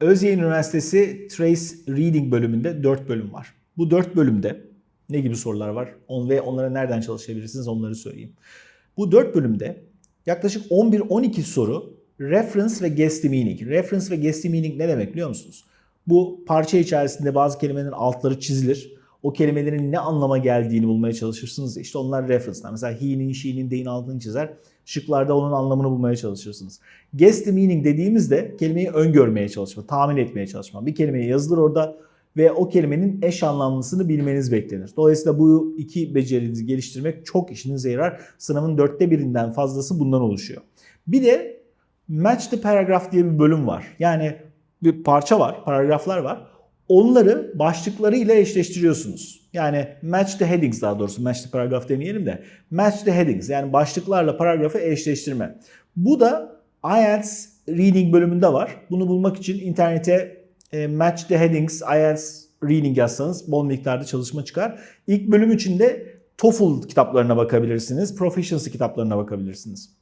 Özyeğin Üniversitesi Trace Reading bölümünde 4 bölüm var. Bu 4 bölümde ne gibi sorular var On ve onlara nereden çalışabilirsiniz onları söyleyeyim. Bu 4 bölümde yaklaşık 11-12 soru reference ve guess the meaning. Reference ve guess the meaning ne demek biliyor musunuz? Bu parça içerisinde bazı kelimelerin altları çizilir. O kelimelerin ne anlama geldiğini bulmaya çalışırsınız. İşte onlar reference'lar. Mesela he'nin, she'nin, they'in altını çizer. Şıklarda onun anlamını bulmaya çalışırsınız. Guess the meaning dediğimizde kelimeyi öngörmeye çalışma, tahmin etmeye çalışma. Bir kelime yazılır orada ve o kelimenin eş anlamlısını bilmeniz beklenir. Dolayısıyla bu iki becerinizi geliştirmek çok işinize yarar. Sınavın dörtte birinden fazlası bundan oluşuyor. Bir de match the paragraph diye bir bölüm var. Yani bir parça var, paragraflar var. Onları başlıklarıyla eşleştiriyorsunuz. Yani match the headings daha doğrusu match the paragraph demeyelim de match the headings yani başlıklarla paragrafı eşleştirme. Bu da IELTS reading bölümünde var. Bunu bulmak için internete e, match the headings IELTS reading yazsanız bol miktarda çalışma çıkar. İlk bölüm için de TOEFL kitaplarına bakabilirsiniz. Proficiency kitaplarına bakabilirsiniz.